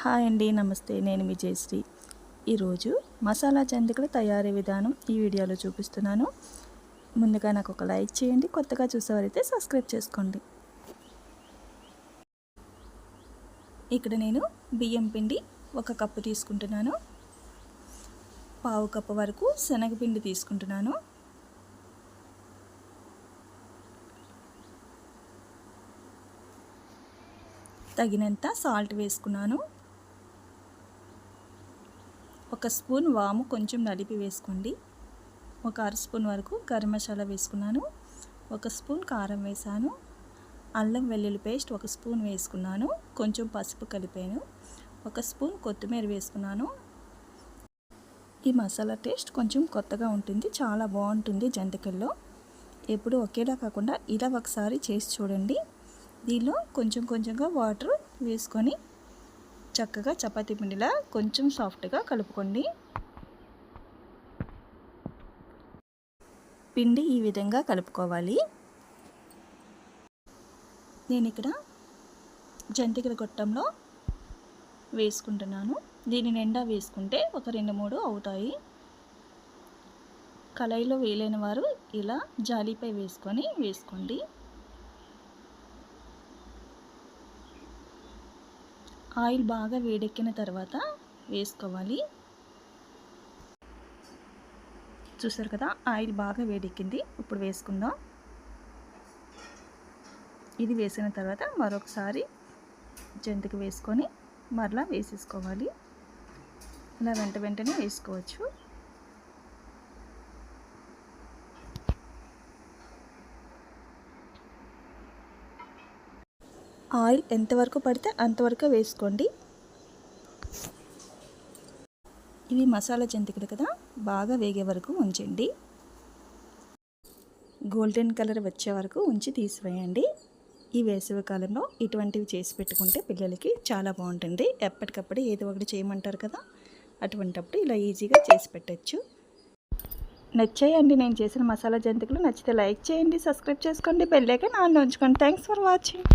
Hi అండి నమస్తే. నేను మీ జయశ్రీ. ఈరోజు మసాలా జంతికల తయారీ విధానం ఈ వీడియోలో చూపిస్తున్నాను. ముందుగా నాకు ఒక లైక్ చేయండి కొత్తగా చూసేవారైతే సబ్స్క్రైబ్ చేసుకోండి. ఇక్కడ నేను బియ్యం పిండి ఒక కప్పు తీసుకుంటున్నాను. పావు కప్పు వరకు శనగపిండి తీసుకుంటున్నాను. తగినంత సాల్ట్ వేసుకున్నాను. ఒక స్పూన్ వాము కొంచెం నలిపి వేసుకోండి. ఒక అర స్పూన్ వరకు గరం మసాలా వేసుకున్నాను. ఒక స్పూన్ కారం వేసాను. అల్లం వెల్లుల్లి పేస్ట్ ఒక స్పూన్ వేసుకున్నాను. కొంచెం పసుపు కలిపాను. ఒక స్పూన్ కొత్తిమీర వేసుకున్నాను. ఈ మసాలా టేస్ట్ కొంచెం కొత్తగా ఉంటుంది. చాలా బాగుంటుంది జంతికల్లో. ఎప్పుడు ఒకేలా కాకుండా ఇలా ఒకసారి చేసి చూడండి. దీనిలో కొంచెం కొంచెంగా వాటర్ వేసుకొని చక్కగా చపాతీ పిండిలా కొంచెం సాఫ్ట్గా కలుపుకోండి. పిండి ఈ విధంగా కలుపుకోవాలి. నేను ఇక్కడ జంతికల గొట్టంలో వేసుకుంటున్నాను. దీని నిండా వేసుకుంటే ఒక రెండు మూడు అవుతాయి. కళాయిలో వేయలేని వారు ఇలా జాలీపై వేసుకొని వేసుకోండి. ఆయిల్ బాగా వేడెక్కిన తర్వాత వేసుకోవాలి. చూసారు కదా ఆయిల్ బాగా వేడెక్కింది. ఇప్పుడు వేసుకుందాం. ఇది వేసిన తర్వాత మరొకసారి జంతికి వేసుకొని మరలా వేసేసుకోవాలి. ఇలా వెంట వెంటనే వేసుకోవచ్చు. ఆయిల్ ఎంతవరకు పడితే అంతవరకు వేసుకోండి. ఇవి మసాలా జంతికలు కదా బాగా వేగే వరకు ఉంచండి. గోల్డెన్ కలర్ వచ్చే వరకు ఉంచి తీసివేయండి. ఈ వేసవికాలంలో ఇటువంటివి చేసి పెట్టుకుంటే పిల్లలకి చాలా బాగుంటుంది. ఎప్పటికప్పుడు ఏదో ఒకటి చేయమంటారు కదా అటువంటప్పుడు ఇలా ఈజీగా చేసి పెట్టచ్చు. నచ్చాయండి నేను చేసిన మసాలా జంతికలు నచ్చితే లైక్ చేయండి సబ్స్క్రైబ్ చేసుకోండి బెల్లైకన్ ఆన్ ఉంచుకోండి. Thanks for watching.